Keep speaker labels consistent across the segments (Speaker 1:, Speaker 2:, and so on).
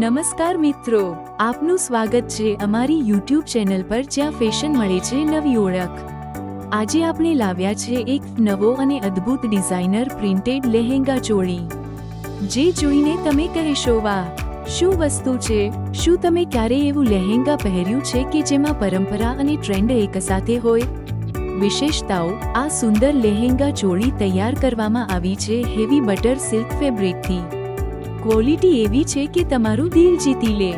Speaker 1: નમસ્કાર મિત્રો, આપનું સ્વાગત છે અમારી યુટ્યુબ ચેનલ પર જ્યાં ફેશન મળે છે નવી ઓળખ. આજે આપણે લાવ્યા છે એક નવો અને અદ્ભુત ડિઝાઇનર પ્રિન્ટેડ લહેંગા ચોળી જે જોઈને તમે કહેશો, વાહ, શું વસ્તુ છે? શું તમે ક્યારેય એવું લહેંગા પહેર્યું છે કે જેમાં પરંપરા અને ટ્રેન્ડ એકસાથે હોય? વિશેષતાઓ, આ સુંદર લહેંગા ચોળી તૈયાર કરવામાં આવી છે હેવી બટર સિલ્ક ફેબ્રિકથી. ક્વોલિટી એવી છે કે તમારું દિલ જીતી લે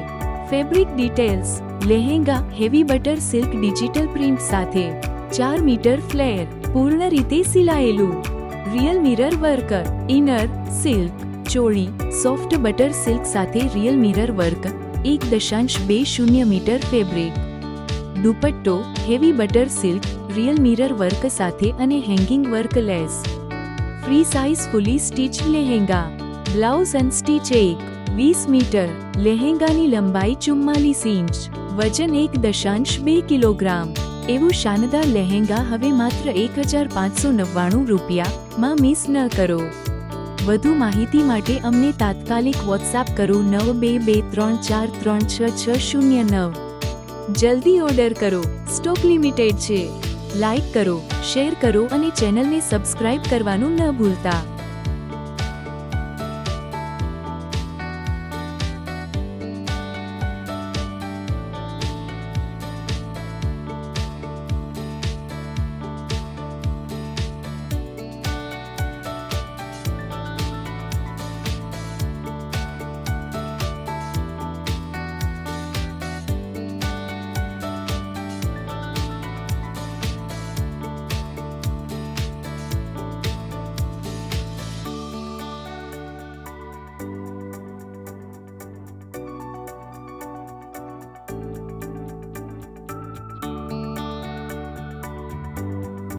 Speaker 1: fabric details lehenga heavy butter silk digital print સાથે ચાર મીટર ફ્લેર પૂર્ણ રીતે સિલાયેલું real mirror work inner silk choli soft butter silk સાથે રિયલ મિરર વર્ક એક દશાંશ બે શૂન્ય metre fabric dupatta heavy butter silk real mirror work સાથે અને hanging work lace free size fully stitch lehenga blouse and stitch એક, વીસ metre, લહેંગાની લંબાઈ ચુમ્માલીસ ઇંચ, વજન એક દશાંશ બે કિલોગ્રામ. એવું શાનદાર લહેંગા હવે માત્ર એક હજાર પાંચસો નવ્વાણું રૂપિયામાં મિસ ન કરો. વધુ માહિતી માટે અમને તાત્કાલિક વોટ્સએપ કરો નવ બે બે ત્રણ ચાર ત્રણ છ છ શૂન્ય નવ. જલ્દી ઓર્ડર કરો. સ્ટોક લિમિટેડ છે. લાઇક કરો, શેર કરો અને ચેનલને સબસ્ક્રાઇબ કરવાનું ન ભૂલતા.